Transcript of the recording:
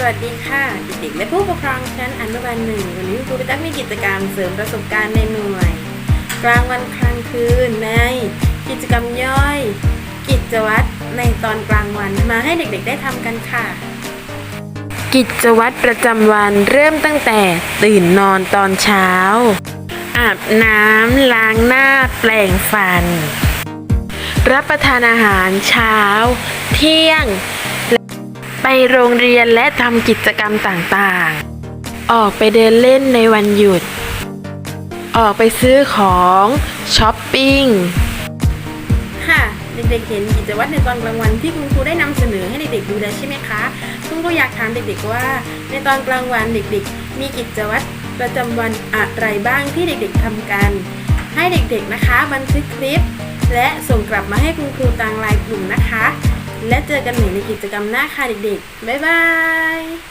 สวัสดีค่ะ เด็กๆและผู้ปกครองชั้นอนุบาลหนึ่งวันนี้ครูไปตั้งมีกิจกรรมเสริมประสบการณ์ในหน่วย กลางวันกลางคืนในกิจกรรมย่อย กิจวัตรในตอนกลางวันมาให้เด็กๆได้ทำกันค่ะ กิจวัตรประจำวันเริ่มตั้งแต่ตื่นนอนตอนเช้า อาบน้ำล้างหน้าแปลงฟัน รับประทานอาหารเช้า เที่ยง โรงเรียนและทำกิจกรรมต่างๆ ออกไปเดินเล่นในวันหยุด ออกไปซื้อของช้อปปิ้ง ค่ะ เด็กๆเห็นกิจวัตรในตอนกลางวันที่คุณครูได้นำเสนอให้เด็กๆดูแล้วใช่ไหมคะ คุณครูอยากถามเด็กๆว่า ในตอนกลางวันเด็กๆ มีกิจวัตรประจำวันอะไรบ้างที่เด็กๆทำกัน ให้เด็กๆนะคะบันทึกคลิป และส่งกลับมาให้คุณครูทางไลน์กลุ่มนะคะ และเจอกันใหม่ในกิจกรรมหน้าค่ะเด็กๆ บ๊ายบาย